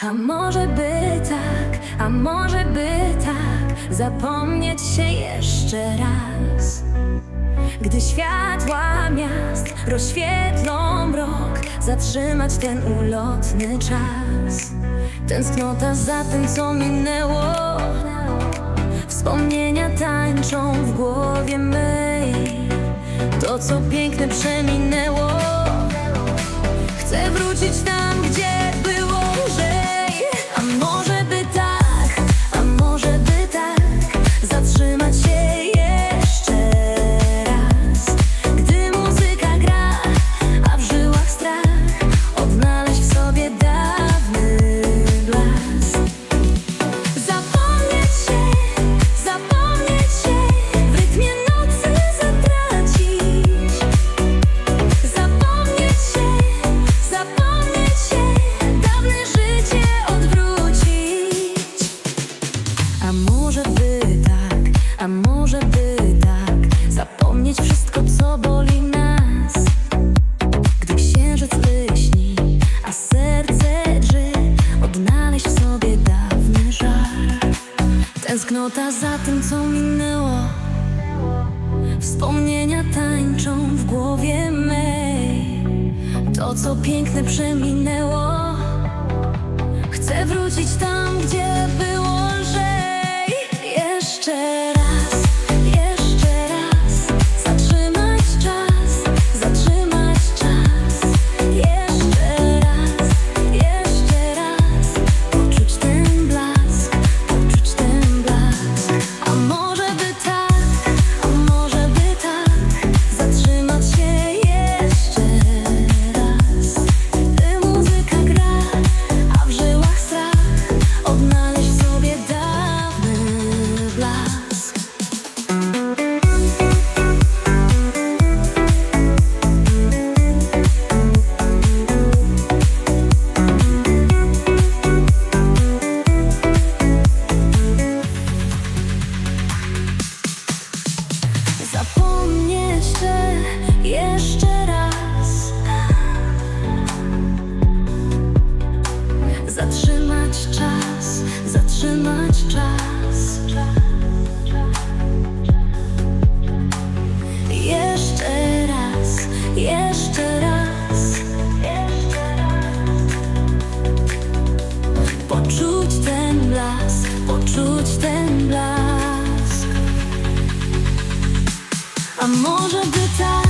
A może by tak, a może by tak Zapomnieć się jeszcze raz. Gdy światła miast rozświetlą mrok Zatrzymać ten ulotny czas. Tęsknota za tym, co minęło. Wspomnienia tańczą w głowie mej. To, co piękne przeminęło. Chcę wrócić tam, gdzie A może by tak, a może by tak, zapomnieć wszystko, co boli nas. Gdy księżyc lśni, a serce drży, odnaleźć w sobie dawny żar. Tęsknota za tym, co minęło. Wspomnienia tańczą w głowie mej To, co piękne przeminęło Chcę wrócić tam, gdzie poczuć ten blask. A może by tak